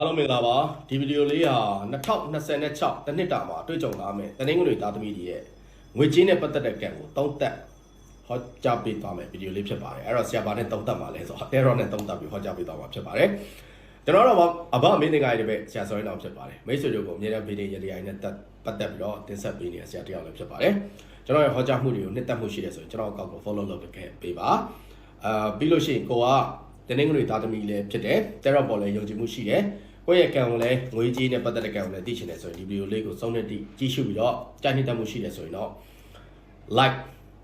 အားလုံးမင်္ဂလာပါဒီဗီဒီယိုလေးဟာ2026တနှစ်တာမှာတွေ့ကြုံလာမယ်တနင်္ဂနွေသားသမီးတွေရဲ့ငွေကြေးနဲ့ပတ်သက်တဲ့ကံကိုတုံးသက်ဟောကြားပေးသွားမယ်ဗီဒီယိုလေးဖြစ်ပါတယ်အဲ့တော့ဆရာဘာနဲ့တုံးသက်မှာလဲဆိုတော့တဲရောနဲ့တုံးသက်ပြီးဟောကြားပေးသွားမှာဖြစ်ပါတယ်ကျွန်တော်တော့အဘအမင်းတင်ကြရတဲ့ပဲဆရာစောရင်အောင်ဖြစ်ပါတယ်မိတ်ဆွေတို့ကိုအမြဲတမ်းဗီဒီယိုရည်ရည်နဲ့တက်ပတ်သက်ပြီးတော့တင်ဆက်ပေးနေတဲ့ဆရာတယောက်လည်းဖြစ်ပါတယ်ကျွန်တော်ရဲ့ဟောကြားမှုတွေကိုနှစ်သက်မှုရှိတယ်ဆိုရင်ကျွန်တော်အကောက်ကို follow လုပ်ခဲ့ပေးပါအာပြီးလို့ရှိရင်ကိုကတနင်္ဂနွေသားသမီးလည်းဖြစ်တယ်တဲရောပေါ်လည်းယုံကြည်မှုရှိတယ် ကိုယ့်ရဲ့ကံကိုလည်းငွေကြေးနဲ့ပတ်သက်တဲ့ကံကိုလည်းသိချင်တယ်ဆိုရင်ဒီဗီဒီယိုလေးကိုစောင့်နေတိကြည့်ရှုပြီးတော့ကြားနှစ်သက်မှုရှိတယ်ဆိုရင်တော့ like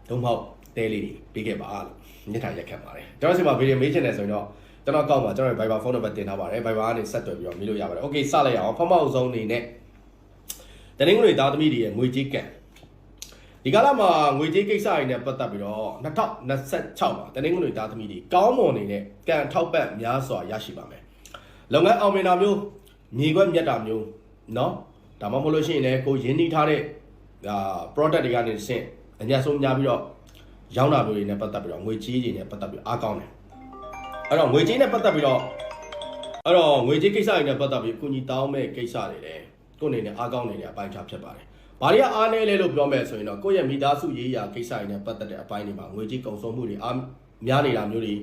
ဒုံမဟုတ်တဲလေးတွေပေးခဲ့ပါလို့မြစ်ထားရက်ခံပါတယ်ကျွန်တော်စီမှာဗီဒီယိုမေးချင်တယ်ဆိုရင်တော့ကျွန်တော်ကောက်မှာကျွန်တော်ရဲ့ Viber ဖုန်းနံပါတ်တင်ထားပါတယ် Viber ကနေဆက်သွယ်ပြီးတော့မေးလို့ရပါတယ် Okay စလိုက်အောင်ဖမောက်ဆုံးအနေနဲ့တနင်္ဂနွေသားသမီးတွေရဲ့ငွေကြေးကံဒီကာလမှာငွေကြေးကိစ္စတွေနဲ့ပတ်သက်ပြီးတော့2026မှာတနင်္ဂနွေသားသမီးတွေကောင်းမွန်နေတဲ့ကံထောက်ပံ့များစွာရရှိပါမယ် လုပ်ငန်းအောင်မြင်တာမျိုးမြေခွက်မြတ်တာမျိုးเนาะဒါမှမဟုတ်လို့ရှိရင်လည်းကိုရင်းနှီးထားတဲ့အာ product တွေကနေဆင့်အညာဆုံးများပြီးတော့ရောင်းတာမျိုးတွေနဲ့ပတ်သက်ပြီးတော့ငွေကြေးတွေနဲ့ပတ်သက်ပြီးအားကောင်းတယ်အဲ့တော့ငွေကြေးနဲ့ပတ်သက်ပြီးတော့အဲ့တော့ငွေကြေးကိစ္စတွေနဲ့ပတ်သက်ပြီးကုညီတောင်းမဲ့ကိစ္စတွေလည်းကိုယ့်အနေနဲ့အားကောင်းနေတဲ့အပိုင်းခြားဖြစ်ပါတယ်ဘာတွေကအားနည်းလဲလို့ပြောမယ်ဆိုရင်တော့ကိုယ့်ရဲ့မိသားစုရေးရာကိစ္စတွေနဲ့ပတ်သက်တဲ့အပိုင်းတွေမှာငွေကြေးကုန်ဆုံးမှုတွေအားများနေတာမျိုးတွေ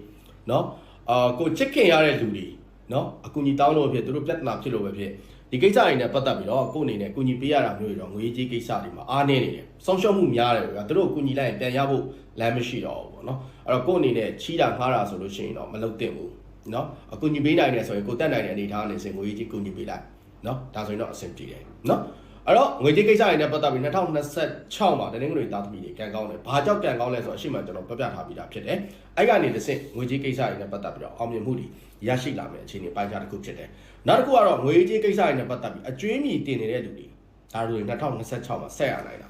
เนาะအာကိုချစ်ခင်ရတဲ့လူတွေ နော်အကူအညီတောင်းလို့ဖြစ်သူတို့ပြဿနာဖြစ်လို့ပဲဖြစ်ဒီကိစ္စတွေနဲ့ပတ်သက်ပြီးတော့ကိုယ့်အနေနဲ့အကူအညီပေးရတာမျိုးတွေတော့ငွေကြေးကိစ္စတွေမှာအားနည်းနေတယ်ဆုံးရှုံးမှုများတယ်ဗျာသူတို့အကူအညီလိုက်ရင်ပြန်ရဖို့လမ်းမရှိတော့ဘူးပေါ့နော်အဲ့တော့ကိုယ့်အနေနဲ့ချီးတာငှားတာဆိုလို့ရှိရင်တော့မလုပ်သင့်ဘူးနော်အကူအညီပေးနိုင်တယ်ဆိုရင်ကိုတက်နိုင်တဲ့အနေအထားနဲ့စင်ငွေကြေးကူညီပေးလိုက်နော်ဒါဆိုရင်တော့အဆင်ပြေတယ်နော် အဲ့တော့ငွေကြေးကိစ္စတွေနဲ့ပတ်သက်ပြီး2026မှာတနင်္ဂနွေသားသမီးတွေကံကောင်းတယ်ဘာကြောင့်ကံကောင်းလဲဆိုတော့အရှိမကျွန်တော်ပြပြထားပြီးသားဖြစ်တယ်အဲ့ကနေတစ်ဆင့်ငွေကြေးကိစ္စတွေနဲ့ပတ်သက်ပြီးတော့အောင်မြင်မှုတွေရရှိလာမယ်အခြေအနေပိုင်းခြားတစ်ခုဖြစ်တယ်နောက်တစ်ခုကတော့ငွေကြေးကိစ္စတွေနဲ့ပတ်သက်ပြီးအကျွေးမြီတင်နေတဲ့လူတွေဒါတွေ2026မှာဆက်ရနိုင်တာ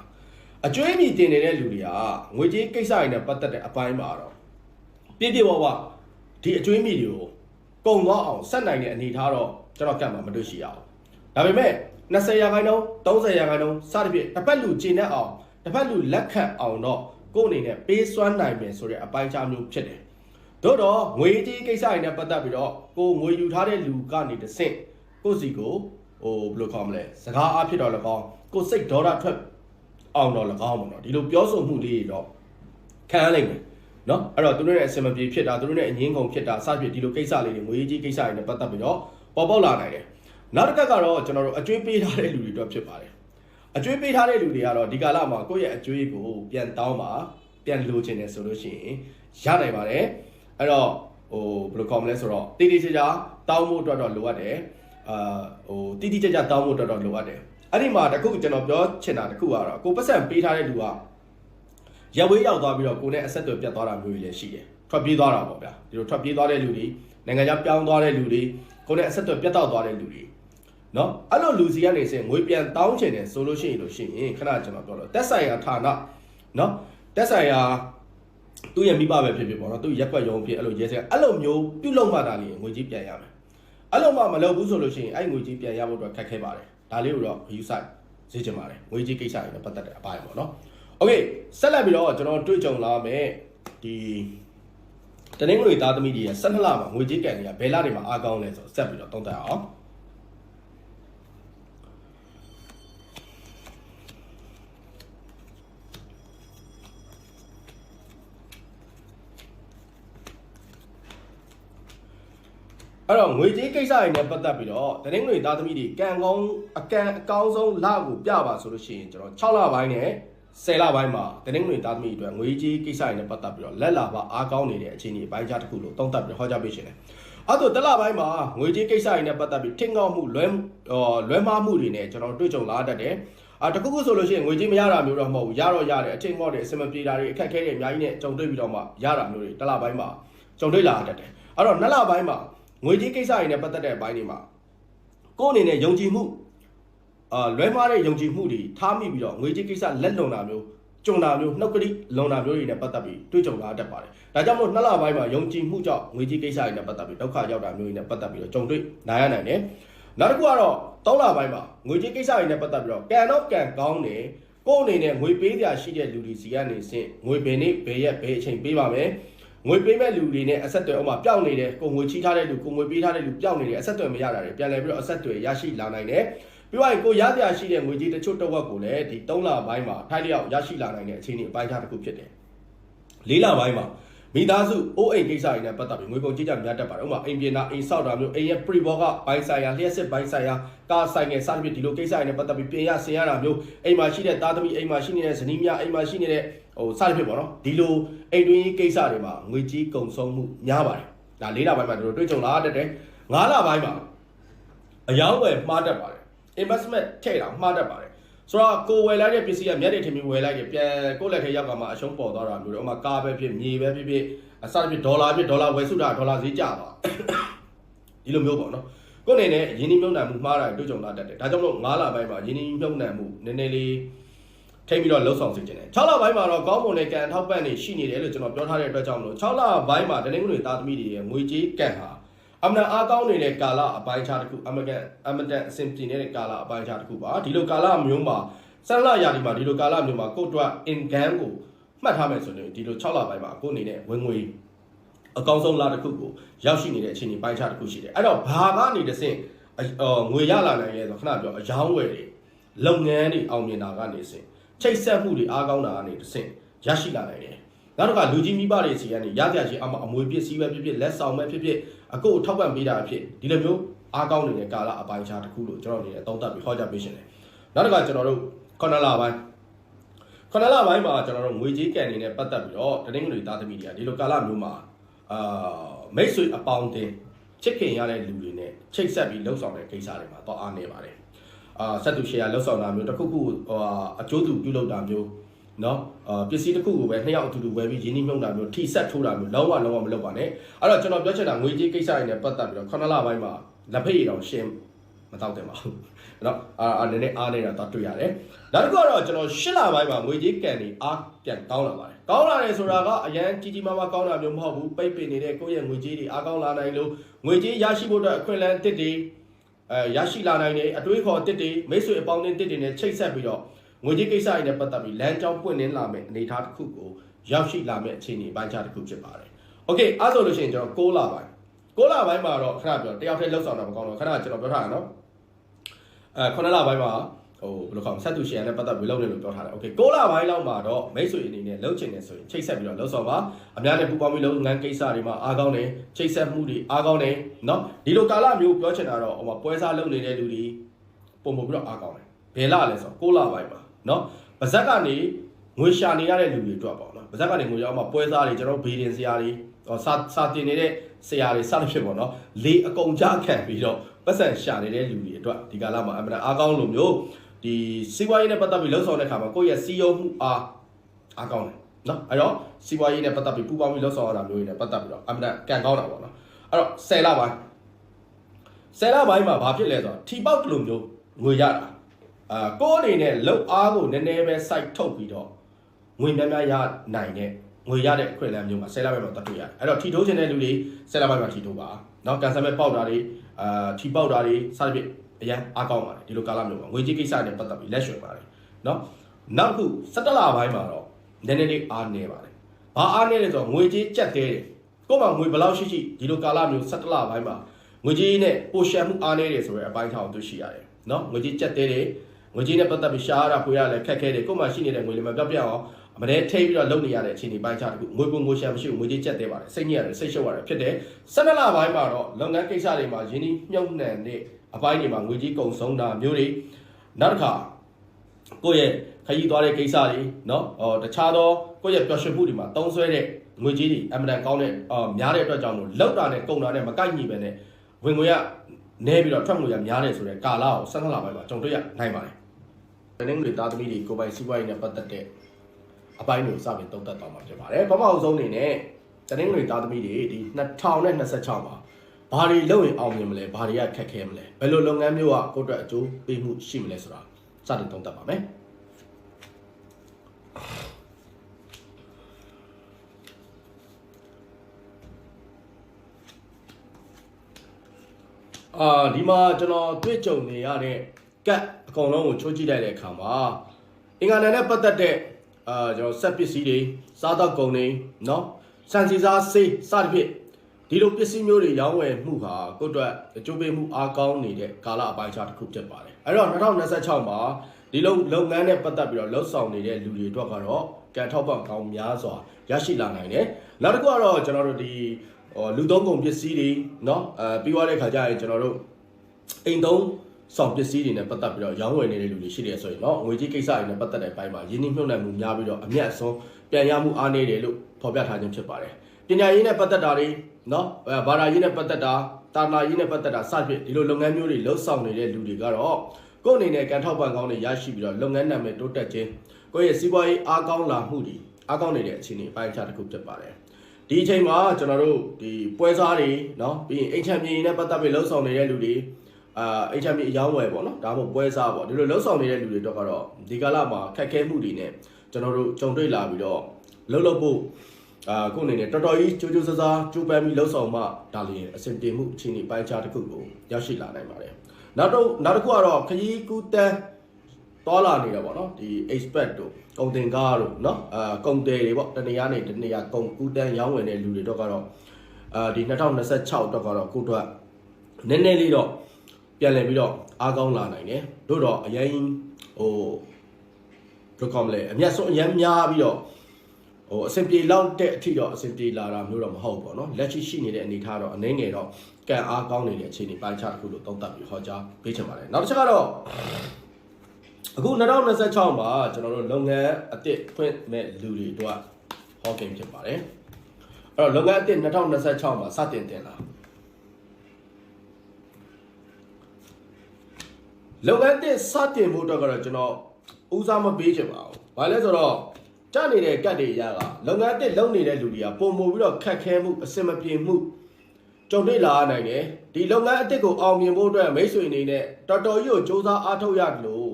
အကျွေးမြီတင်နေတဲ့လူတွေကငွေကြေးကိစ္စတွေနဲ့ပတ်သက်တဲ့အပိုင်းမှာတော့ပြည့်ပြည့်ဝဝဒီအကျွေးမြီတွေကိုကုန်သွားအောင်ဆက်နိုင်တဲ့အနေအထားတော့ကျွန်တော်ကတ်မှာမတွေ့ရှိရအောင် ဒါပေမဲ့20ရာခိုင်နှုန်း30ရာခိုင်နှုန်းစသဖြင့်တစ်ဖက်လူကျင်တတ်အောင်တစ်ဖက်လူလက်ခံအောင်တော့ကိုယ့်အနေနဲ့ပေးစွမ်းနိုင်မယ်ဆိုတဲ့အပိုင်းခြားမျိုးဖြစ်တယ်တို့တော့ငွေကြေးကိစ္စတွေနဲ့ပတ်သက်ပြီးတော့ကိုငွေယူထားတဲ့လူကနေတစ်ဆင့်ကိုယ့်စီကိုဟိုဘယ်လိုခေါ်မလဲစကားအဖြစ်တော့လည်းကောင်းကိုယ်စိတ်ဒေါသထွက်အောင်တော့လည်းကောင်းပါတော့ဒီလိုပြောဆိုမှုလေးတွေတော့ခံရလိမ့်မယ်နော်အဲ့တော့သူတို့ရဲ့အစင်မပြေဖြစ်တာသူတို့ရဲ့အငင်းကုန်ဖြစ်တာစသဖြင့်ဒီလိုကိစ္စလေးတွေငွေကြေးကိစ္စတွေနဲ့ပတ်သက်ပြီးတော့ပေါ်ပေါက်လာနိုင်တယ် နောက်တစ်ခါကတော့ကျွန်တော်တို့အကျွေးပေးထားတဲ့လူတွေတော့ဖြစ်ပါတယ်အကျွေးပေးထားတဲ့လူတွေကတော့ဒီကာလမှာကိုယ့်ရဲ့အကျွေးကိုပြန်တောင်းပါပြန်လိုချင်တယ်ဆိုလို့ရှိရင်ရနိုင်ပါတယ်အဲ့တော့ဟိုဘယ်လိုခေါ်မလဲဆိုတော့တိတိကျကျတောင်းဖို့အတွက်တော့လိုအပ်တယ်အာဟိုတိတိကျကျတောင်းဖို့အတွက်တော့လိုအပ်တယ်အဲ့ဒီမှာတခုကျွန်တော်ပြောချင်တာတခုကတော့ကိုပတ်စံပေးထားတဲ့လူကရဝေးရောက်သွားပြီးတော့ကိုနဲ့အဆက်အသွယ်ပြတ်သွားတာမျိုးတွေလည်းရှိတယ်ထွက်ပြေးသွားတာပေါ့ဗျာဒီလိုထွက်ပြေးသွားတဲ့လူတွေနိုင်ငံခြားပြောင်းသွားတဲ့လူတွေကိုနဲ့အဆက်အသွယ်ပြတ်တောက်သွားတဲ့လူတွေ နော်အဲ့လိုလူစီကနေစင်ငွေပြန်တောင်းချင်တယ်ဆိုလို့ရှိရင်လို့ရှိရင်ခဏကျွန်တော်ပြောလို့တက်ဆိုင်ရာဌာနနော်တက်ဆိုင်ရာ သူ့ရဲ့မိဘပဲဖြစ်ဖြစ်ပေါ့နော်သူ့ရက်ွက်ရုံဖြစ်အဲ့လိုရဲစက်အဲ့လိုမျိုးပြုတ်လုံးမှတာလေးငွေကြီးပြန်ရမယ်အဲ့လိုမှမလုပ်ဘူးဆိုလို့ရှိရင်အဲ့ငွေကြီးပြန်ရဖို့အတွက်ခက်ခဲပါတယ်ဒါလေးကိုတော့ view site ဈေးချင်ပါတယ်ငွေကြီးကိစ္စတွေနဲ့ပတ်သက်တဲ့အပိုင်းပေါ့နော်โอเคဆက်လက်ပြီးတော့ကျွန်တော်တွေ့ကြုံလာမယ်ဒီတနင်္ဂနွေသားသမီးတွေရဲ့12လမှာငွေကြီးကန်တွေကဘယ်လတွေမှာအားကောင်းလဲဆိုတော့ဆက်ပြီးတော့သုံးသပ်အောင် အဲ့တော့ငွေကြေးကိစ္စတွေနဲ့ပတ်သက်ပြီးတော့တနင်္ဂနွေသားသမီးတွေကံကောင်းအကံအကောင်းဆုံးလကိုပြပါဆိုလို့ရှိရင်ကျွန်တော်6လပိုင်းနဲ့10လပိုင်းမှာတနင်္ဂနွေသားသမီးတွေအတွက်ငွေကြေးကိစ္စတွေနဲ့ပတ်သက်ပြီးတော့လက်လာပါအားကောင်းနေတဲ့အခြေအနေပိုင်းခြားတစ်ခုလို့သုံးသပ်ပြီးဟောကြားပေးရှင်တယ်အဲ့တော့တလပိုင်းမှာငွေကြေးကိစ္စတွေနဲ့ပတ်သက်ပြီးထင်ကောက်မှုလွဲလွဲမှားမှုတွေနဲ့ကျွန်တော်တွေ့ကြုံလာတတ်တယ်အာတခုခုဆိုလို့ရှိရင်ငွေကြေးမရတာမျိုးတော့မဟုတ်ဘူးရတော့ရတယ်အချိန်မော့တယ်အစမပြေတာတွေအခက်ခဲတွေအများကြီးနဲ့ကြုံတွေ့ပြီးတော့မှရတာမျိုးတွေတလပိုင်းမှာကြုံတွေ့လာတတ်တယ်အဲ့တော့နှစ်လပိုင်းမှာ ငွေကြေးကိစ္စတွေနဲ့ပတ်သက်တဲ့အပိုင်းတွေမှာကိုယ့်အနေနဲ့ယုံကြည်မှုအာလွဲမှားတဲ့ယုံကြည်မှုတွေထားမိပြီးတော့ငွေကြေးကိစ္စလက်လွန်တာမျိုးကြုံတာမျိုးနှုတ်ကတိလွန်တာမျိုးတွေနဲ့ပတ်သက်ပြီးတွေ့ကြုံလာတတ်ပါတယ်ဒါကြောင့်မို့နှစ်လပိုင်းမှာယုံကြည်မှုကြောင့်ငွေကြေးကိစ္စတွေနဲ့ပတ်သက်ပြီးဒုက္ခရောက်တာမျိုးတွေနဲ့ပတ်သက်ပြီးတော့ကြုံတွေ့နိုင်ရနိုင်တယ်နောက်တစ်ခုကတော့၃လပိုင်းမှာငွေကြေးကိစ္စတွေနဲ့ပတ်သက်ပြီးတော့ကံတော့ကံကောင်းတယ်ကိုယ့်အနေနဲ့ငွေပေးကြရှိတဲ့လူတွေစီကနေစင်ငွေပင်နေဘယ်ရက်ဘယ်အချိန်ပေးပါမယ် ငွေပေးမဲ့လူတွေနဲ့အဆက်အသွယ်ဥပမာပျောက်နေတယ်ကိုငွေချီးထားတဲ့လူကိုငွေပေးထားတဲ့လူပျောက်နေတယ်အဆက်အသွယ်မရတာတွေပြန်လည်ပြီးတော့အဆက်အသွယ်ရရှိလာနိုင်တယ်ပြီးတော့ကိုရစရာရှိတဲ့ငွေကြီးတချို့တစ်ဝက်ကိုလည်းဒီ3လပိုင်းမှာထိုက်လျောက်ရရှိလာနိုင်တဲ့အခြေအနေအပိုင်းခြားတစ်ခုဖြစ်တယ်၄လပိုင်းမှာမိသားစုအိုးအိမ်ကိစ္စတွေနဲ့ပတ်သက်ပြီးငွေကုန်ကြေးကြများတတ်ပါတယ်ဥပမာအိမ်ပြင်တာအိမ်ဆောက်တာမျိုးအိမ်ရဲ့ pre board ကဘိုင်းဆိုင်ရာလျှက်စစ်ဘိုင်းဆိုင်ရာကားဆိုင်ငယ်စသဖြင့်ဒီလိုကိစ္စတွေနဲ့ပတ်သက်ပြီးပြင်ရဆင်ရတာမျိုးအိမ်မှာရှိတဲ့သားသမီးအိမ်မှာရှိနေတဲ့ဇနီးမယားအိမ်မှာရှိနေတဲ့ ဟိုစသဖြင့်ပေါ့နော်ဒီလိုအိမ်တွင်းရေးကိစ္စတွေမှာငွေကြီးကုန်ဆုံးမှုများပါတယ်ဒါ၄လပိုင်းမှာတို့တွေ့ကြုံလာတတ်တယ်၅လပိုင်းမှာအယောင်းဝယ်မှားတတ်ပါတယ် investment ထည့်တာမှားတတ်ပါတယ်ဆိုတော့ကိုဝယ်လိုက်တဲ့ပစ္စည်းကမျက်ရည်ထင်ပြီးဝယ်လိုက်တယ်ပြန်ကိုယ့်လက်ထဲရောက်ကမှအရှုံးပေါ်သွားတာမျိုးတွေဥပမာကားပဲဖြစ်မြေပဲဖြစ်ဖြစ်အစဖြစ်ဒေါ်လာဖြစ်ဒေါ်လာဝယ်စုတာဒေါ်လာဈေးကျသွားဒီလိုမျိုးပေါ့နော်ကိုယ့်အနေနဲ့ယင်းနှိမ့်နှံမှုမှားတာတွေ့ကြုံလာတတ်တယ်ဒါကြောင့်မလို့9လပိုင်းမှာယင်းနှိမ့်နှံမှုနည်းနည်းလေး ထိပြီးတော့လှုပ်ဆောင်စေချင်တယ်6လပိုင်းမှာတော့ကောင်းမွန်တဲ့ကံထောက်ပံ့နေရှိနေတယ်လို့ကျွန်တော်ပြောထားတဲ့အတွက်ကြောင့်မလို့6လပိုင်းမှာတနင်္ဂနွေသားသမီးတွေရဲ့ငွေကြေးကံဟာအမှန်အားကောင်းနေတဲ့ကာလအပိုင်းခြားတစ်ခုအမကန်အမတန်အဆင်ပြေနေတဲ့ကာလအပိုင်းခြားတစ်ခုပါဒီလိုကာလမျိုးမှာဆန်းလရာဒီမှာဒီလိုကာလမျိုးမှာကိုယ့်အတွက် income ကိုမှတ်ထားမယ်ဆိုရင်ဒီလို6လပိုင်းမှာကိုယ့်အနေနဲ့ဝင်ငွေအကောင်းဆုံးလတစ်ခုကိုရောက်ရှိနေတဲ့အခြေအနေပိုင်းခြားတစ်ခုရှိတယ်အဲ့တော့ဘာကနေတစ်ဆင့်အော်ငွေရလာနိုင်ရဲဆိုခဏပြောအယောင်းဝယ်တွေလုပ်ငန်းတွေအောင်မြင်တာကနေစင် ချိတ်ဆက်မှုတွေအားကောင်းတာကနေတစ်ဆင့်ရရှိလာနိုင်တယ်နောက်တစ်ခါလူကြီးမိဘတွေစီကနေရကြချင်းအမအမွေပစ္စည်းပဲဖြစ်ဖြစ်လက်ဆောင်ပဲဖြစ်ဖြစ်အကိုထောက်ပံ့ပေးတာဖြစ်ဒီလိုမျိုးအားကောင်းနေတဲ့ကာလအပိုင်းခြားတစ်ခုလို့ကျွန်တော်အနေနဲ့သုံးသပ်ပြီးဟောကြားပေးရှင်တယ်နောက်တစ်ခါကျွန်တော်တို့ခဏလပိုင်းခဏလပိုင်းမှာကျွန်တော်တို့ငွေကြေးကံနေနဲ့ပတ်သက်ပြီးတော့တနင်္ဂနွေသားသမီးတွေကဒီလိုကာလမျိုးမှာအာမိတ်ဆွေအပေါင်းတင်ချစ်ခင်ရတဲ့လူတွေနဲ့ချိတ်ဆက်ပြီးလှုပ်ဆောင်တဲ့ကိစ္စတွေမှာတော့အားနေပါတယ် အာဆက်သူရှယ်ယာလှုပ်ဆောင်တာမျိုးတစ်ခုခုဟိုအကျိုးသူပြုလုပ်တာမျိုးเนาะအာပစ္စည်းတစ်ခုကိုပဲနှစ်ယောက်အတူတူဝယ်ပြီးရင်းနှီးမြှုပ်တာမျိုးထိဆက်ထိုးတာမျိုးလုံးဝလုံးဝမလုပ်ပါနဲ့အဲ့တော့ကျွန်တော်ပြောချင်တာငွေကြေးကိစ္စတွေနဲ့ပတ်သက်ပြီးတော့ခဏလပိုင်းမှာလက်ဖိတ်တောင်ရှင်းမတော့တယ်ပါဘူးเนาะအာအာနည်းနည်းအားနေတာတော့တွေ့ရတယ်နောက်တစ်ခုကတော့ကျွန်တော်ရှစ်လပိုင်းမှာငွေကြေးကန်နေအားပြန်ကောင်းလာပါတယ်ကောင်းလာတယ်ဆိုတာကအရန်ကြီးကြီးမားမားကောင်းတာမျိုးမဟုတ်ဘူးပိတ်ပင်နေတဲ့ကိုယ့်ရဲ့ငွေကြေးတွေအားကောင်းလာနိုင်လို့ငွေကြေးရရှိဖို့အတွက်အခွင့်အလမ်းတစ်တွေ အဲရရှိလာနိုင်တယ်အတွေးခေါ်တစ်တွေမိတ်ဆွေအပေါင်းအသင်းတစ်တွေနဲ့ချိတ်ဆက်ပြီးတော့ငွေကြေးကိစ္စတွေနဲ့ပတ်သက်ပြီးလမ်းကြောင်းပွင့်လင်းလာမယ့်အနေအထားတစ်ခုကိုရောက်ရှိလာမယ့်အခြေအနေပိုင်းခြားတစ်ခုဖြစ်ပါတယ်။ Okay အဲ့ဆိုလို့ရှိရင်ကျွန်တော်6လပိုင်း6လပိုင်းမှာတော့ခဏပြောတယောက်တည်းလှုပ်ဆောင်တာမကောင်းတော့ခဏကျွန်တော်ပြောထားတာနော်အဲ9လပိုင်းမှာ ဟိုဘယ်လိုခေါ်ဆက်သူရှယ်နဲ့ပတ်သက်ပြီးလုပ်နေလို့ပြောထားတယ်။ Okay 6လပိုင်းလောက်မှာတော့မိတ်ဆွေအနေနဲ့လှုပ်ချင်တယ်ဆိုရင်ချိတ်ဆက်ပြီးတော့လှုပ်ဆောင်ပါအများနဲ့ပူးပေါင်းပြီးလုပ်ငန်းကိစ္စတွေမှာအားကောင်းတယ်ချိတ်ဆက်မှုတွေအားကောင်းတယ်နော်ဒီလိုကာလမျိုးပြောချင်တာတော့ဟိုမှာပွဲစားလုပ်နေတဲ့လူတွေပုံပုံပြီးတော့အားကောင်းတယ်ဘယ်လလဲဆိုတော့6လပိုင်းမှာနော်ပါဇက်ကနေငွေရှာနေရတဲ့လူတွေအတွက်ပေါ့နော်ပါဇက်ကနေငွေရောက်မှပွဲစားတွေကျွန်တော်ဘေးတင်ဆရာတွေဟောစာစာတင်နေတဲ့ဆရာတွေစသဖြင့်ပေါ့နော်လေအကုန်ကြခံပြီးတော့ပတ်စံရှာနေတဲ့လူတွေအတွက်ဒီကာလမှာအမှန်အားကောင်းလို့မျိုး ဒီစီးပွားရေးနဲ့ပတ်သက်ပြီးလှုပ်ဆောင်တဲ့အခါမှာကိုယ့်ရဲ့စီယုံမှုအားအားကောင်းတယ်နော်အဲ့တော့စီးပွားရေးနဲ့ပတ်သက်ပြီးပူပေါင်းပြီးလှုပ်ဆောင်ရတာမျိုးတွေနဲ့ပတ်သက်ပြီးတော့အမှန်တန်ကောင်းတာပေါ့နော်အဲ့တော့10လပိုင်း10လပိုင်းမှာဘာဖြစ်လဲဆိုတော့ထီပေါက်တလူမျိုးငွေရတာအာကိုယ်အနေနဲ့လှုပ်အားကိုနည်းနည်းပဲစိုက်ထုတ်ပြီးတော့ငွေများများရနိုင်တဲ့ငွေရတဲ့အခွင့်အလမ်းမျိုးမှာ10လပိုင်းမှာတတ်တွေ့ရတယ်အဲ့တော့ထီထိုးခြင်းတဲ့လူတွေ10လပိုင်းမှာထီထိုးပါနော်ကန်ဆယ်မဲ့ပေါက်တာတွေအာထီပေါက်တာတွေစသဖြင့် အရန်အားကောင်းပါတယ်ဒီလိုကာလမျိုးမှာငွေကြေးကိစ္စနဲ့ပတ်သက်ပြီးလက်ရွှေပါတယ်เนาะနောက်တစ်ခု17လပိုင်းမှာတော့နည်းနည်းလေးအားနေပါတယ်ဘာအားနေလဲဆိုတော့ငွေကြေးကြက်သေးတယ်ကို့မှာငွေဘယ်လောက်ရှိရှိဒီလိုကာလမျိုး17လပိုင်းမှာငွေကြေးနဲ့ပိုရှံမှုအားနေတယ်ဆိုတဲ့အပိုင်းထောင်တွေ့ရှိရတယ်เนาะငွေကြေးကြက်သေးတယ်ငွေကြေးနဲ့ပတ်သက်ပြီးရှားရတာဖွေရလဲခက်ခဲတယ်ကို့မှာရှိနေတဲ့ငွေလေးမပြောက်ပြတ်အောင်မနေ့ထိပြီးတော့လုံနေရတဲ့အခြေအနေပိုင်းခြားတခုငွေပုံငွေရှမ်းမရှိဘူးငွေကြေးကျက်သေးပါတယ်စိတ်ညစ်ရတယ်စိတ်ရှုပ်ရတယ်ဖြစ်တယ်၁၂လပိုင်းမှာတော့လုပ်ငန်းကိစ္စတွေမှာယင်းနှမြုပ်နှံတဲ့ အပိုင်းတွေမှာငွေကြေးကုန်ဆုံးတာမျိုးတွေနောက်တစ်ခါကိုယ့်ရဲ့ခရီးသွားတဲ့ကိစ္စတွေเนาะဟောတခြားသောကိုယ့်ရဲ့ပျော်ရွှင်မှုတွေမှာတုံးဆွဲတဲ့ငွေကြေးတွေအမှန်တန်ကောင်းတဲ့အော်များတဲ့အတွက်ကြောင့်လို့လောက်တာနဲ့ကုန်တာနဲ့မကိုက်ညီပဲနဲ့ဝင်ငွေကနဲပြီးတော့ထွက်ငွေကများတယ်ဆိုတဲ့ကာလကို၁၂လပိုင်းမှာကြုံတွေ့ရနိုင်ပါတယ်။တင်းငွေသားသမီးတွေကိုယ်ပိုင်စီးပွားရေးနဲ့ပတ်သက်တဲ့အပိုင်းတွေကိုစပြီးသုံးသပ်သွားမှာဖြစ်ပါတယ်။ပထမအဆုံးအနေနဲ့တနင်္ဂနွေသားသမီးတွေဒီ2026မှာ ဘာတွေလုပ်ရင်အောင်မြင်မလဲဘာတွေကခက်ခဲမလဲဘယ်လိုလုပ်ငန်းမျိုးကကိုယ့်အတွက်အကျိုးပေးမှုရှိမလဲဆိုတာစတင်သုံးသပ်ပါမယ်။အာဒီမှာကျွန်တော်တွေ့ကြုံနေရတဲ့ကတ်အကောင်လုံးကိုချိုးကြည့်လိုက်တဲ့အခါမှာအင်္ဂါနယ်နဲ့ပတ်သက်တဲ့အာကျွန်တော်ဆက်ပစ္စည်းတွေစားတော့ကုန်တွေเนาะ စံစီစားဆေးစသဖြင့် ဒီလိုပစ္စည်းမျိုးတွေရောင်းဝယ်မှုဟာကိုယ့်အတွက်အကျိုးပေးမှုအားကောင်းနေတဲ့ကာလအပိုင်းခြားတစ်ခုဖြစ်ပါတယ်အဲ့တော့2026မှာဒီလိုလုပ်ငန်းနဲ့ပတ်သက်ပြီးတော့လှုပ်ဆောင်နေတဲ့လူတွေအတွက်ကတော့ကံထောက်ပံ့ကောင်းများစွာရရှိလာနိုင်တယ်နောက်တစ်ခုကတော့ကျွန်တော်တို့ဒီဟိုလူသုံးကုန်ပစ္စည်းတွေเนาะအဲပြီးသွားတဲ့ခါကျရင်ကျွန်တော်တို့အိမ်သုံးဆောင်ပစ္စည်းတွေနဲ့ပတ်သက်ပြီးတော့ရောင်းဝယ်နေတဲ့လူတွေရှိတယ်ဆိုရင်เนาะငွေကြေးကိစ္စတွေနဲ့ပတ်သက်တဲ့အပိုင်းမှာယင်းနှိမ့်နှုတ်နိုင်မှုများပြီးတော့အမျက်အစွန်းပြန်ရမှုအားနည်းတယ်လို့ဖော်ပြထားခြင်းဖြစ်ပါတယ်ပညာရေးနဲ့ပတ်သက်တာတွေ เนาะအဲဘာသာရေးနဲ့ပတ်သက်တာတာနာရေးနဲ့ပတ်သက်တာစသဖြင့်ဒီလိုလုပ်ငန်းမျိုးတွေလှုပ်ဆောင်နေတဲ့လူတွေကတော့ကိုယ့်အနေနဲ့ကန်ထောက်ပံ့ကောင်းတွေရရှိပြီးတော့လုပ်ငန်းနာမည်တိုးတက်ခြင်းကိုယ့်ရဲ့စီးပွားရေးအားကောင်းလာမှုတွေအားကောင်းနေတဲ့အခြေအနေအပိုင်းအခြားတစ်ခုဖြစ်ပါတယ်ဒီအချိန်မှာကျွန်တော်တို့ဒီပွဲစားတွေเนาะပြီးရင်အိမ်ချမ်းမြေနဲ့ပတ်သက်ပြီးလှုပ်ဆောင်နေတဲ့လူတွေအာအိမ်ချမ်းမြေအယောင်းဝယ်ပေါ့နော်ဒါမှမဟုတ်ပွဲစားပေါ့ဒီလိုလှုပ်ဆောင်နေတဲ့လူတွေတော့ကတော့ဒီကာလမှာခက်ခဲမှုတွေနဲ့ကျွန်တော်တို့ကြုံတွေ့လာပြီးတော့လှုပ်လှုပ်ဖို့ အာခုအနေနဲ့တော်တော်ကြီးကြိုးကြိုးစားစားကြိုးပမ်းပြီးလှုပ်ဆောင်မှဒါလျင်အဆင်ပြေမှုအခြေအနေပိုင်းခြားတစ်ခုကိုရောက်ရှိလာနိုင်ပါတယ်နောက်တော့နောက်တစ်ခုကတော့ခရီးကူးတန်းတော်လာနေတာပေါ့နော်ဒီ expert တို့ကုံတင်ကားတို့เนาะအာကုံတယ်တွေပေါ့တနေရာနေတနေရာကုံကူးတန်းရောင်းဝယ်တဲ့လူတွေတော့ကတော့အာဒီ2026တော့ကတော့ကိုတော့နည်းနည်းလေးတော့ပြန်လည်ပြီးတော့အားကောင်းလာနိုင်တယ်တို့တော့အရင်ဟိုဘယ်လိုကောမလဲအမျက်ဆုံးအရင်များပြီးတော့ ဟိုအဆင်ပြေလောက်တဲ့အထိတော့အဆင်ပြေလာတာမျိုးတော့မဟုတ်ပေါ့နော်လက်ရှိရှိနေတဲ့အနေအထားတော့အနေငယ်တော့ကံအားကောင်းနေတဲ့အခြေအနေပိုင်းခြားတစ်ခုလို့သုံးသပ်ပြီးဟောကြားပေးချင်ပါတယ်နောက်တစ်ချက်ကတော့အခု2026မှာကျွန်တော်တို့လုပ်ငန်းအသစ်ဖွင့်မဲ့လူတွေတို့ဟောကိန်းဖြစ်ပါတယ်အဲ့တော့လုပ်ငန်းအသစ်2026မှာစတင်တင်လာလုပ်ငန်းအသစ်စတင်ဖို့အတွက်ကတော့ကျွန်တော်ဦးစားမပေးချင်ပါဘူးဘာလဲဆိုတော့ ကြနေတဲ့ကတ်တွေရကလုပ်ငန်းအသစ်လုပ်နေတဲ့လူတွေကပုံမူပြီးတော့ခက်ခဲမှုအဆင်မပြေမှုကြုံတွေ့လာရနိုင်တယ်ဒီလုပ်ငန်းအသစ်ကိုအောင်မြင်ဖို့အတွက်မိတ်ဆွေအနေနဲ့တော်တော်ကြီးကိုစူးစမ်းအားထုတ်ရတယ်လို့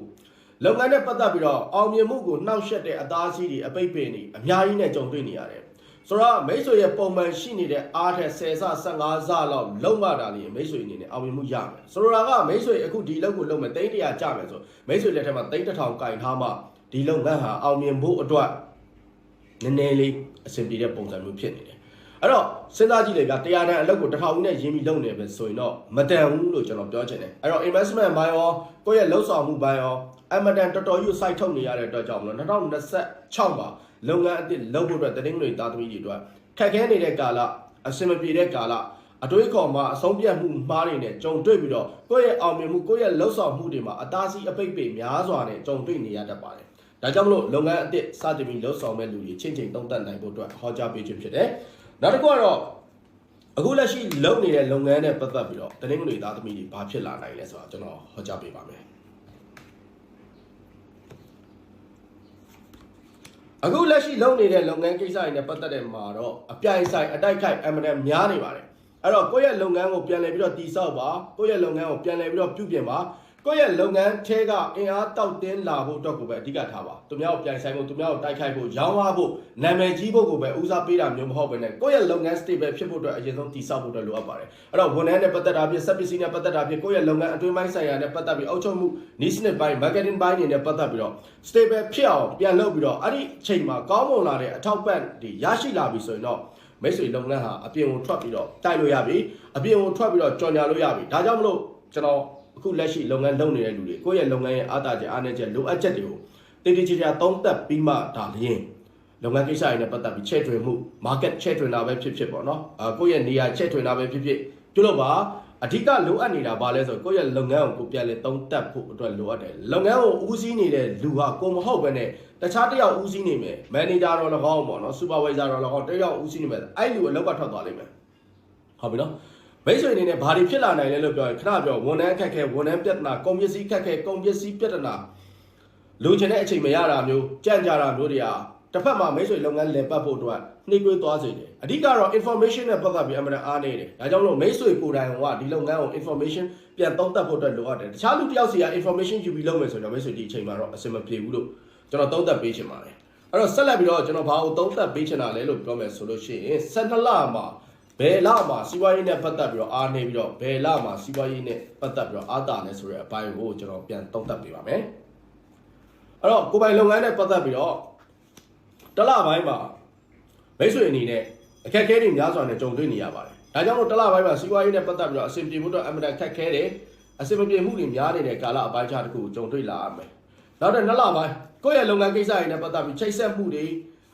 လုပ်ငန်းနဲ့ပတ်သက်ပြီးတော့အောင်မြင်မှုကိုနှောက်ယှက်တဲ့အသားစီးတွေအပိတ်ပင်တွေအများကြီးနဲ့ကြုံတွေ့နေရတယ်ဆိုတော့မိတ်ဆွေရဲ့ပုံမှန်ရှိနေတဲ့အားထက်10ဆ15ဆလောက်လုံးမတာနေမိတ်ဆွေအနေနဲ့အောင်မြင်မှုရမယ်ဆိုတော့ကမိတ်ဆွေအခုဒီလောက်ကိုလုံးမယ်တိတ်တရာကြမယ်ဆိုမိတ်ဆွေလက်ထက်မှာတိတ်တစ်ထောင်ကင်ထားမှ ဒီလုပ်ငန်းဟာအောင်မြင်ဖို့အတွက်နည်းနည်းလေးအဆင်ပြေတဲ့ပုံစံမျိုးဖြစ်နေတယ်အဲ့တော့စဉ်းစားကြည့်လေဗျာတရားတန်အလုပ်ကိုတစ်ထောင်ဦးနဲ့ရင်းပြီးလုပ်နေပဲဆိုရင်တော့မတန်ဘူးလို့ကျွန်တော်ပြောချင်တယ်အဲ့တော့ investment ဘိုင်းရောကိုယ့်ရဲ့လှုပ်ဆောင်မှုဘိုင်းရောအမတန်တော်တော်ကြီး site ထုတ်နေရတဲ့အတွက်ကြောင့်မလို့2026မှာလုပ်ငန်းအသစ်လုပ်ဖို့အတွက်တတင်းငွေသားသမီးတွေအတွက်ခက်ခဲနေတဲ့ကာလအဆင်မပြေတဲ့ကာလအတွေးခေါ်မှာအဆုံးပြတ်မှုမှားတွေနဲ့ကြုံတွေ့ပြီးတော့ကိုယ့်ရဲ့အောင်မြင်မှုကိုယ့်ရဲ့လှုပ်ဆောင်မှုတွေမှာအသားစီးအပိတ်ပေများစွာနဲ့ကြုံတွေ့နေရတတ်ပါတယ်။ ဒါကြောင့်မလို့လုပ်ငန်းအသစ်စတင်ပြီးလှုပ်ဆောင်မဲ့လူတွေချင်းချင်းတုံ့တက်နိုင်ဖို့အတွက်ဟောကြားပေးခြင်းဖြစ်တယ်။နောက်တစ်ခုကတော့အခုလက်ရှိလုပ်နေတဲ့လုပ်ငန်းနဲ့ပတ်သက်ပြီးတော့တတင်းငွေသားသမီးတွေဘာဖြစ်လာနိုင်လဲဆိုတာကျွန်တော်ဟောကြားပေးပါမယ်။အခုလက်ရှိလုပ်နေတဲ့လုပ်ငန်းကိစ္စတွေနဲ့ပတ်သက်တဲ့မှာတော့အပြိုင်ဆိုင်အတိုက်ခိုက်အမှန်တန်များနေပါတယ်အဲ့တော့ကိုယ့်ရဲ့လုပ်ငန်းကိုပြန်လည်ပြီးတော့တည်ဆောက်ပါကိုယ့်ရဲ့လုပ်ငန်းကိုပြန်လည်ပြီးတော့ပြုပြင်ပါ ကိုယ့်ရဲ့လုပ်ငန်းထဲကအင်အားတောက်တင်းလာဖို့အတွက်ကိုပဲအဓိကထားပါသူများကိုပြိုင်ဆိုင်ဖို့သူများကိုတိုက်ခိုက်ဖို့ရောင်းရဖို့နာမည်ကြီးဖို့ကိုပဲဦးစားပေးတာမျိုးမဟုတ်ဘဲနဲ့ကိုယ့်ရဲ့လုပ်ငန်း stable ဖြစ်ဖို့အတွက်အရင်ဆုံးတည်ဆောက်ဖို့အတွက်လိုအပ်ပါတယ်အဲ့တော့ဝန်ထမ်းနဲ့ပတ်သက်တာဖြစ်စက်ပစ္စည်းနဲ့ပတ်သက်တာဖြစ်ကိုယ့်ရဲ့လုပ်ငန်းအတွင်းပိုင်းဆိုင်ရာနဲ့ပတ်သက်ပြီးအောက်ချုပ်မှု niche နဲ့ပိုင်း marketing ပိုင်းတွေနဲ့ပတ်သက်ပြီးတော့ stable ဖြစ်အောင်ပြန်လုပ်ပြီးတော့အဲ့ဒီအချိန်မှာကောင်းမွန်လာတဲ့အထောက်ပံ့တွေရရှိလာပြီဆိုရင်တော့မိတ်ဆွေလုပ်ငန်းဟာအပြင်ကိုထွက်ပြီးတော့တိုက်လို့ရပြီအပြင်ကိုထွက်ပြီးတော့ကြော်ညာလို့ရပြီဒါကြောင့်မလို့ကျွန်တော် အခုလက်ရှိလုပ်ငန်းလုပ်နေတဲ့လူတွေကိုယ့်ရဲ့လုပ်ငန်းရဲ့အားသာချက်အားနည်းချက်လိုအပ်ချက်တွေကိုတည်တည်ချာချာသုံးသပ်ပြီးမှဒါလျင်လုပ်ငန်းကိစ္စတွေနဲ့ပတ်သက်ပြီးချဲ့ထွင်မှု market ချဲ့ထွင်တာပဲဖြစ်ဖြစ်ပေါ့နော်အာကိုယ့်ရဲ့နေရာချဲ့ထွင်တာပဲဖြစ်ဖြစ်ပြုလုပ်ပါအဓိကလိုအပ်နေတာဘာလဲဆိုကိုယ့်ရဲ့လုပ်ငန်းကိုကိုပြန်လဲသုံးသပ်ဖို့အတွက်လိုအပ်တယ်လုပ်ငန်းကိုဦးစီးနေတဲ့လူဟာကိုမဟုတ်ဘဲနဲ့တခြားတစ်ယောက်ဦးစီးနေမယ်မန်နေဂျာတော့၎င်းပေါ့နော်စူပါဝိုင်ဇာတော့၎င်းတစ်ယောက်ဦးစီးနေမယ်အဲ့လူအလောက်ကထွက်သွားလိမ့်မယ်ဟုတ်ပြီနော် မိတ်ဆွေအနေနဲ့ဘာတွေဖြစ်လာနိုင်လဲလို့ပြောရင်ခဏပြောဝန်ထမ်းအခက်ခဲဝန်ထမ်းပြဿနာကုန်ပစ္စည်းအခက်ခဲကုန်ပစ္စည်းပြဿနာလိုချင်တဲ့အချိန်မရတာမျိုးကြံ့ကြတာမျိုးတွေဟာတစ်ဖက်မှာမိတ်ဆွေလုပ်ငန်းလည်ပတ်ဖို့အတွက်နှိကွေးသွားစေတယ်အဓိကတော့ information နဲ့ပတ်သက်ပြီးအမှန်အားနေတယ်ဒါကြောင့်မလို့မိတ်ဆွေကိုယ်တိုင်ကဒီလုပ်ငန်းကို information ပြန်သုံးသပ်ဖို့အတွက်လိုအပ်တယ်တခြားလူတစ်ယောက်စီက information ယူပြီးလုပ်မယ်ဆိုတော့မိတ်ဆွေဒီအချိန်မှာတော့အဆင်မပြေဘူးလို့ကျွန်တော်သုံးသပ်ပေးချင်ပါတယ်အဲ့တော့ဆက်လက်ပြီးတော့ကျွန်တော်ဘာကိုသုံးသပ်ပေးချင်တာလဲလို့ပြောမယ်ဆိုလို့ရှိရင်12လမှာ ဘယ်လမှာစီးပွားရေးနဲ့ပတ်သက်ပြီးတော့အားနေပြီးတော့ဘယ်လမှာစီးပွားရေးနဲ့ပတ်သက်ပြီးတော့အားတာလဲဆိုတဲ့အပိုင်းကိုကျွန်တော်ပြန်သုံးသပ်ပေးပါမယ်အဲ့တော့ကိုယ်ပိုင်လုပ်ငန်းနဲ့ပတ်သက်ပြီးတော့တစ်လပိုင်းမှာမိတ်ဆွေအနေနဲ့အခက်အခဲတွေများစွာနဲ့ကြုံတွေ့နေရပါတယ်ဒါကြောင့်မို့တစ်လပိုင်းမှာစီးပွားရေးနဲ့ပတ်သက်ပြီးတော့အဆင်ပြေမှုတော့အမှန်တန်ခက်ခဲတယ်အဆင်မပြေမှုတွေများနေတဲ့ကာလအပိုင်းခြားတစ်ခုကိုကြုံတွေ့လာရမယ်နောက်တဲ့နှစ်လပိုင်းကိုယ့်ရဲ့လုပ်ငန်းကိစ္စတွေနဲ့ပတ်သက်ပြီးချိတ်ဆက်မှုတွေ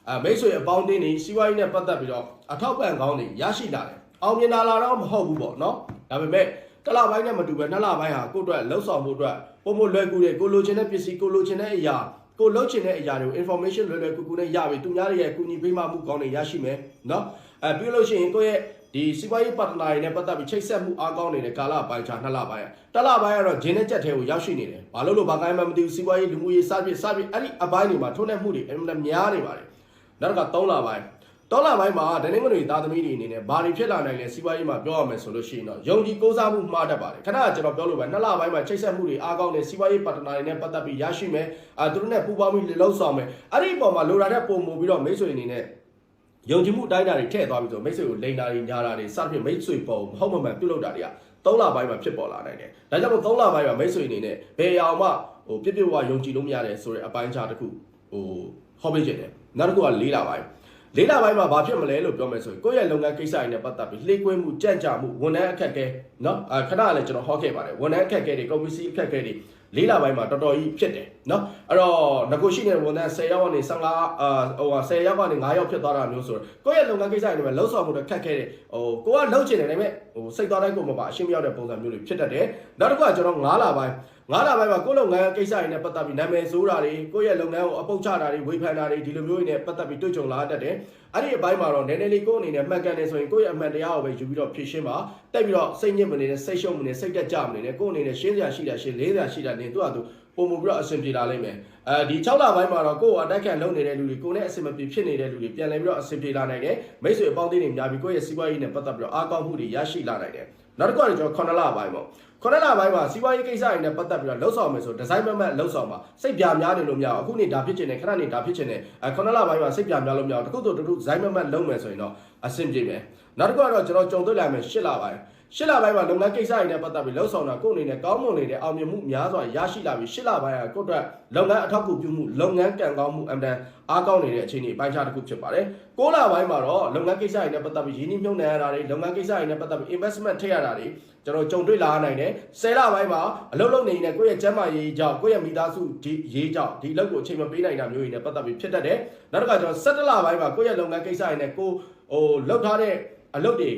အဲမိတ်ဆွေအပေါင်းအသင်းတွေစီးပွားရေးနဲ့ပတ်သက်ပြီးတော့ အထောက်ပံ့ကောင်းတွေရရှိလာတယ်အောင်မြင်လာလာတော့မဟုတ်ဘူးပေါ့နော်ဒါပေမဲ့တစ်လပိုင်းနဲ့မတူပဲနှစ်လပိုင်းဟာကိုယ့်အတွက်လှုပ်ဆောင်မှုအတွက်ပုံမလွယ်ကူတယ်ကိုလိုချင်တဲ့ပစ္စည်းကိုလိုချင်တဲ့အရာကိုလှုပ်ချင်တဲ့အရာတွေကို information လွယ်လွယ်ကူကူနဲ့ရပြီသူများတွေရဲ့အကူအညီပေးမှမှုကောင်းတွေရရှိမယ်နော်အဲပြီးလို့ရှိရင်ကိုယ့်ရဲ့ဒီစီးပွားရေးပါတနာတွေနဲ့ပတ်သက်ပြီးချိတ်ဆက်မှုအားကောင်းနေတဲ့ကာလပိုင်းခြားနှစ်လပိုင်းတစ်လပိုင်းကတော့ဂျင်းနဲ့ကြက်ထဲကိုရောက်ရှိနေတယ်ဘာလို့လို့ဘာကိုင်းမှမသိဘူးစီးပွားရေးလူမှုရေးစသဖြင့်စသဖြင့်အဲ့ဒီအပိုင်းတွေမှာထုံးတဲ့မှုတွေအမှန်များနေပါတယ်နောက်တစ်ခါ3လပိုင်း တောလာပိုင်းမှာဒနေငွေသားသမီးတွေအနေနဲ့ဘာတွေဖြစ်လာနိုင်လဲစီးပွားရေးမှာပြောရမယ်ဆိုလို့ရှိရင်တော့ယုံကြည်ကိုးစားမှုမှားတတ်ပါတယ်ခဏကကျွန်တော်ပြောလို့ပဲနှစ်လပိုင်းမှာချိတ်ဆက်မှုတွေအားကောင်းတဲ့စီးပွားရေးပါတနာတွေနဲ့ပတ်သက်ပြီးရရှိမယ်အဲသူတို့နဲ့ပူးပေါင်းပြီးလှုပ်ဆောင်မယ်အဲ့ဒီအပေါ်မှာလိုတာတဲ့ပုံမူပြီးတော့မိတ်ဆွေအနေနဲ့ယုံကြည်မှုတိုင်းတာတွေထည့်သွားပြီးဆိုမိတ်ဆွေကိုလိန်တာတွေညာတာတွေစသဖြင့်မိတ်ဆွေပုံမဟုတ်မမှန်ပြုတ်လောက်တာတွေက3လပိုင်းမှာဖြစ်ပေါ်လာနိုင်တယ်ဒါကြောင့်မို့3လပိုင်းမှာမိတ်ဆွေအနေနဲ့ဘယ်အောင်မှဟိုပြစ်ပြဝယုံကြည်လို့မရတဲ့ဆိုတဲ့အပိုင်းခြားတစ်ခုဟိုဟောပေးခြင်းတယ်နောက်တစ်ခုက၄လပိုင်း လေးလပိုင်းမှာဘာဖြစ်မလဲလို့ပြောမယ်ဆိုရင်ကိုယ့်ရဲ့လုပ်ငန်းကိစ္စတွေနဲ့ပတ်သက်ပြီးလှေးကွင်းမှုကြံ့ကြာမှုဝန်ထမ်းအခက်အခဲเนาะအခဏလည်းကျွန်တော်ဟောခဲ့ပါတယ်ဝန်ထမ်းအခက်အခဲတွေကုန်ပစ္စည်းအခက်အခဲတွေလေးလပိုင်းမှာတော်တော်ကြီးဖြစ်တယ်เนาะအဲ့တော့ငကိုရှိနေတဲ့ဝန်ထမ်း10ယောက်ကနေ15အာဟိုဟာ10ယောက်ကနေ9ယောက်ဖြစ်သွားတာမျိုးဆိုတော့ကိုယ့်ရဲ့လုပ်ငန်းကိစ္စတွေနဲ့လှုပ်ဆောင်မှုတွေခက်ခဲတယ်ဟိုကိုကလှုပ်ချင်တယ်ဒါပေမဲ့ဟိုစိတ်သွားတိုင်းကိုမပါအရှင်းမရောက်တဲ့ပုံစံမျိုးတွေဖြစ်တတ်တယ်နောက်တစ်ခုကကျွန်တော်9လပိုင်း ငါးလပိုင်းမှာကိုယ့်လုပ်ငန်းကိစ္စတွေနဲ့ပတ်သက်ပြီးနာမည်ဆိုးတာတွေကိုယ့်ရဲ့လုပ်ငန်းကိုအပုတ်ချတာတွေဝေဖန်တာတွေဒီလိုမျိုးတွေနဲ့ပတ်သက်ပြီးတွေ့ကြုံလာတတ်တယ်။အဲ့ဒီအပိုင်းမှာတော့နည်းနည်းလေးကိုယ့်အနေနဲ့မှတ်ကန်နေဆိုရင်ကိုယ့်ရဲ့အမှန်တရားကိုပဲယူပြီးတော့ဖြည့်ရှင်းပါ။တက်ပြီးတော့စိတ်ညစ်မနေနဲ့စိတ်ရှုပ်မနေစိတ်တက်ကြမနေနဲ့ကိုယ့်အနေနဲ့ရှင်းစရာရှိတာရှင်းလေးစရာရှိတာနေသူ့ဟာသူပုံမှုပြီးတော့အဆင်ပြေလာလိမ့်မယ်။အဲဒီ6လပိုင်းမှာတော့ကိုယ့်ကိုအတိုက်ခံလုပ်နေတဲ့လူတွေကိုယ်နဲ့အဆင်မပြေဖြစ်နေတဲ့လူတွေပြန်လည်ပြီးတော့အဆင်ပြေလာနိုင်တယ်။မိတ်ဆွေအပေါင်းအသင်းတွေများပြီးကိုယ့်ရဲ့စီးပွားရေးနဲ့ပတ်သက်ပြီးတော့အားကောင်းမှုတွေရရှိလာနိုင်တယ်။ နောက်တစ်ခုကကျွန်တော်9လပိုင်းပေါ့ခုနစ်လပိုင်းမှာစီးပွားရေးကိစ္စတွေနဲ့ပတ်သက်ပြီးတော့လှုပ်ဆောင်မယ်ဆိုဒီဇိုင်းမမတ်လှုပ်ဆောင်ပါစိတ်ပြများနေလို့မရအောင်အခုနေဒါဖြစ်ချင်တယ်ခဏနေဒါဖြစ်ချင်တယ်အဲခုနစ်လပိုင်းမှာစိတ်ပြများလို့မရအောင်တခုဆိုတခုဒီဇိုင်းမမတ်လုပ်မယ်ဆိုရင်တော့အဆင်ပြေမယ်နောက်တစ်ခုကတော့ကျွန်တော်ကြုံတွေ့လာမယ်၈လပိုင်း ရှစ်လပိုင်းမှာလုပ်ငန်းကိစ္စတွေနဲ့ပတ်သက်ပြီးလှုပ်ဆောင်တာကိုယ်အနေနဲ့ကောင်းမွန်နေတဲ့အောင်မြင်မှုများစွာရရှိလာပြီးရှစ်လပိုင်းကကိုယ့်အတွက်လုပ်ငန်းအထောက်အကူပြုမှုလုပ်ငန်းကံကောင်းမှုအမှန်တန်အားကောင်းနေတဲ့အခြေအနေပိုင်းခြားတစ်ခုဖြစ်ပါတယ်။ကိုးလပိုင်းမှာတော့လုပ်ငန်းကိစ္စတွေနဲ့ပတ်သက်ပြီးရင်းနှီးမြှုပ်နှံရတာတွေလုပ်ငန်းကိစ္စတွေနဲ့ပတ်သက်ပြီး investment ထည့်ရတာတွေကျွန်တော်ကြုံတွေ့လာနိုင်တယ်။ဆယ်လပိုင်းမှာအလုပ်လုပ်နေတဲ့ကိုယ့်ရဲ့ကျန်းမာရေးကြောင့်ကိုယ့်ရဲ့မိသားစုဒီရေးကြောင့်ဒီအလုပ်ကိုအချိန်မပေးနိုင်တာမျိုးတွေနဲ့ပတ်သက်ပြီးဖြစ်တတ်တယ်။နောက်တစ်ခါကျွန်တော်17လပိုင်းမှာကိုယ့်ရဲ့လုပ်ငန်းကိစ္စတွေနဲ့ကိုဟိုလုပ်ထားတဲ့ အလုပ်တွေ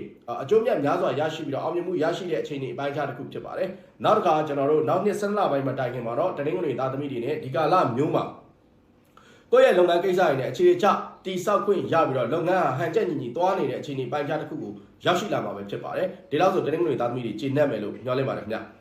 အကျိုးမြတ်များစွာရရှိပြီးတော့အောင်မြင်မှုရရှိတဲ့အခြေအနေအပိုင်းခြားတစ်ခုဖြစ်ပါတယ်။နောက်တစ်ခါကျွန်တော်တို့နောက်နှစ်ဆက်လပိုင်းမှာတိုင်ခင်မှာတော့တနင်္ဂနွေသားသမီးတွေနဲ့ဒီကာလမျိုးမှာကိုယ့်ရဲ့လုပ်ငန်းကိစ္စတွေနဲ့အခြေချတိဆောက်ခွင့်ရပြီးတော့လုပ်ငန်းဟာဟန်ချက်ညီညီသွားနေတဲ့အခြေအနေပိုင်းခြားတစ်ခုကိုရောက်ရှိလာမှာပဲဖြစ်ပါတယ်။ဒီလောက်ဆိုတနင်္ဂနွေသားသမီးတွေကျေနပ်မယ်လို့ညွှန်လင့်ပါတယ်ခင်ဗျာ။